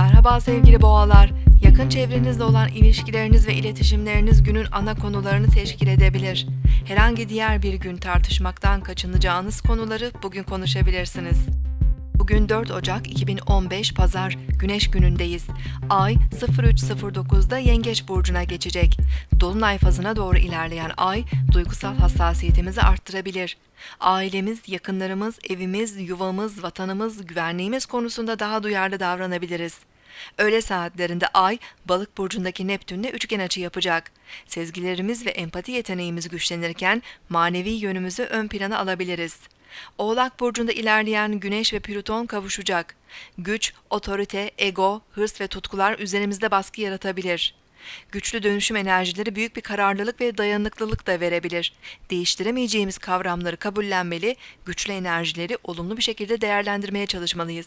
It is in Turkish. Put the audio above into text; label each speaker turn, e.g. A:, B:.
A: Merhaba sevgili boğalar. Yakın çevrenizde olan ilişkileriniz ve iletişimleriniz günün ana konularını teşkil edebilir. Herhangi diğer bir gün tartışmaktan kaçınacağınız konuları bugün konuşabilirsiniz. Bugün 4 Ocak 2015 Pazar Güneş günündeyiz. Ay 03.09'da Yengeç burcuna geçecek. Dolunay fazına doğru ilerleyen ay duygusal hassasiyetimizi arttırabilir. Ailemiz, yakınlarımız, evimiz, yuvamız, vatanımız, güvenliğimiz konusunda daha duyarlı davranabiliriz. Öğle saatlerinde Ay, Balık burcundaki Neptünle üçgen açı yapacak. Sezgilerimiz ve empati yeteneğimiz güçlenirken manevi yönümüzü ön plana alabiliriz. Oğlak burcunda ilerleyen Güneş ve Plüton kavuşacak. Güç, otorite, ego, hırs ve tutkular üzerimizde baskı yaratabilir. Güçlü dönüşüm enerjileri büyük bir kararlılık ve dayanıklılık da verebilir. Değiştiremeyeceğimiz kavramları kabullenmeli, güçlü enerjileri olumlu bir şekilde değerlendirmeye çalışmalıyız.